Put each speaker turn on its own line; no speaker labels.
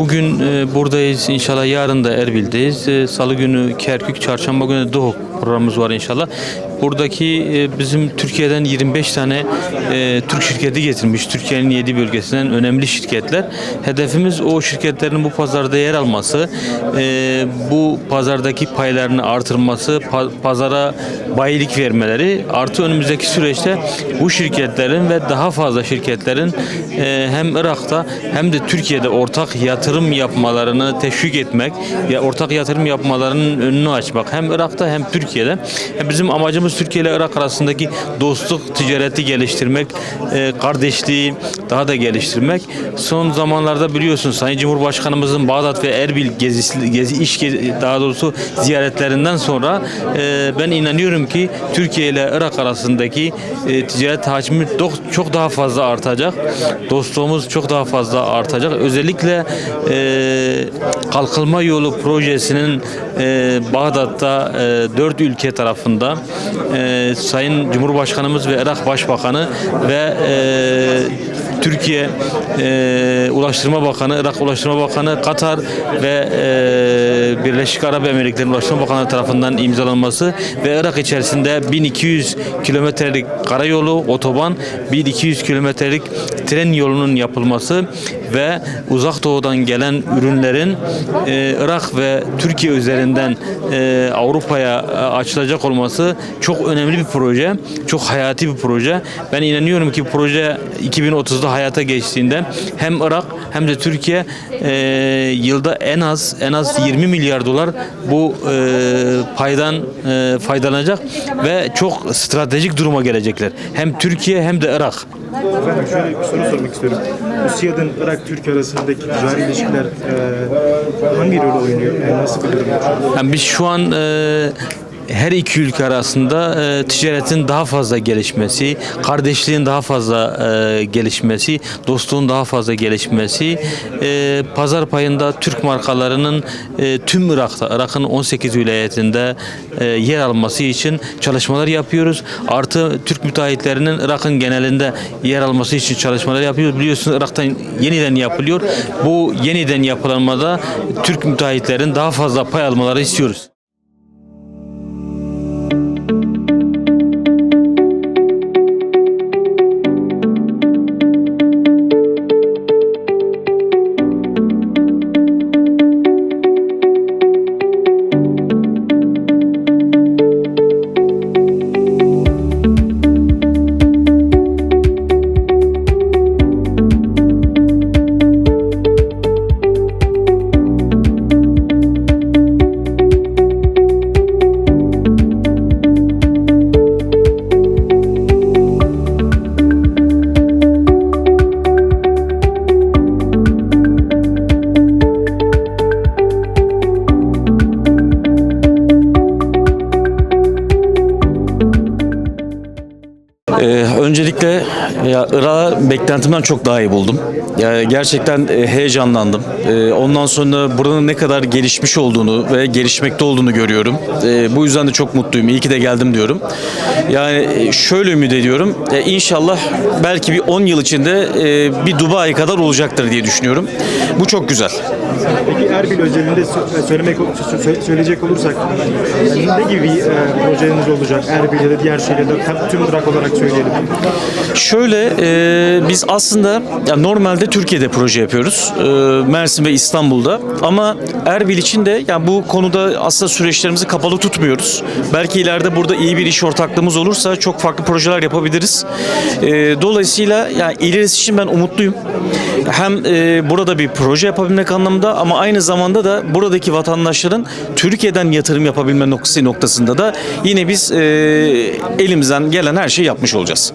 Bugün e, buradayız. İnşallah yarın da Erbil'deyiz. E, Salı günü Kerkük, çarşamba günü Doğu programımız var inşallah. Buradaki e, bizim Türkiye'den 25 tane e, Türk şirketi getirmiş. Türkiye'nin 7 bölgesinden önemli şirketler. Hedefimiz o şirketlerin bu pazarda yer alması, e, bu pazardaki paylarını artırması, pa- pazara bayilik vermeleri, artı önümüzdeki süreçte bu şirketlerin ve daha fazla şirketlerin hem Irak'ta hem de Türkiye'de ortak yatırım yapmalarını teşvik etmek, ya ortak yatırım yapmalarının önünü açmak. Hem Irak'ta hem Türkiye'de. Bizim amacımız Türkiye ile Irak arasındaki dostluk, ticareti geliştirmek, e, kardeşliği daha da geliştirmek. Son zamanlarda biliyorsunuz Sayın Cumhurbaşkanımızın Bağdat ve Erbil gezisi, gezi, iş gezi, daha doğrusu ziyaretlerinden sonra e, ben inanıyorum ki Türkiye ile Irak arasındaki e, ticaret hacmi çok daha fazla artacak. Dostluğumuz çok daha fazla artacak. Özellikle e, Kalkınma Yolu projesinin e, Bağdat'ta e, dört ülke tarafında e, Sayın Cumhurbaşkanımız ve Irak Başbakanı ve e, Türkiye e, Ulaştırma Bakanı, Irak Ulaştırma Bakanı, Katar ve e, Birleşik Arap Emirlikleri Ulaştırma Bakanı tarafından imzalanması ve Irak içerisinde 1200 kilometrelik karayolu, otoban, 1200 kilometrelik tren yolunun yapılması ve uzak doğudan gelen ürünlerin e, Irak ve Türkiye üzerinden e, Avrupa'ya e, açılacak olması çok önemli bir proje. Çok hayati bir proje. Ben inanıyorum ki proje 2030'da hayata geçtiğinde hem Irak hem de Türkiye e, yılda en az en az 20 milyar dolar bu e, paydan e, faydalanacak ve çok stratejik duruma gelecekler. Hem Türkiye hem de Irak.
Efendim şöyle bir soru sormak istiyorum. Üsyad'ın Irak-Türkiye arasındaki ticari ilişkiler e, hangi rol oynuyor? Yani nasıl bir durum?
Yani biz şu an e, her iki ülke arasında e, ticaretin daha fazla gelişmesi, kardeşliğin daha fazla e, gelişmesi, dostluğun daha fazla gelişmesi, e, pazar payında Türk markalarının e, tüm Irak'ta, Irak'ın 18 vilayetinde e, yer alması için çalışmalar yapıyoruz. Artı Türk müteahhitlerinin Irak'ın genelinde yer alması için çalışmalar yapıyoruz. Biliyorsunuz Irak'tan yeniden yapılıyor. Bu yeniden yapılanmada Türk müteahhitlerin daha fazla pay almaları istiyoruz.
Ee, öncelikle ya Irak'ı beklentimden çok daha iyi buldum. Ya gerçekten e, heyecanlandım. Ee, ondan sonra buranın ne kadar gelişmiş olduğunu ve gelişmekte olduğunu görüyorum. Ee, bu yüzden de çok mutluyum. İyi ki de geldim diyorum. Yani e, şöyle ümit ediyorum. E, inşallah belki bir 10 yıl içinde e, bir Dubai kadar olacaktır diye düşünüyorum. Bu çok güzel.
Peki Erbil özelinde sö- söylemek sö- söyleyecek olursak ne gibi e, projeniz olacak? Erbil ya da diğer şehirde tüm Irak olarak söyleyelim.
Şöyle e, biz aslında ya normalde Türkiye'de proje yapıyoruz. E, Mersin ve İstanbul'da. Ama Erbil için de yani bu konuda aslında süreçlerimizi kapalı tutmuyoruz. Belki ileride burada iyi bir iş ortaklığımız olursa çok farklı projeler yapabiliriz. E, dolayısıyla yani ilerisi için ben umutluyum. Hem e, burada bir proje yapabilmek anlamında ama aynı zamanda da buradaki vatandaşların Türkiye'den yatırım yapabilme noktası noktasında da yine biz e, elimizden gelen her şeyi yapmış olacağız.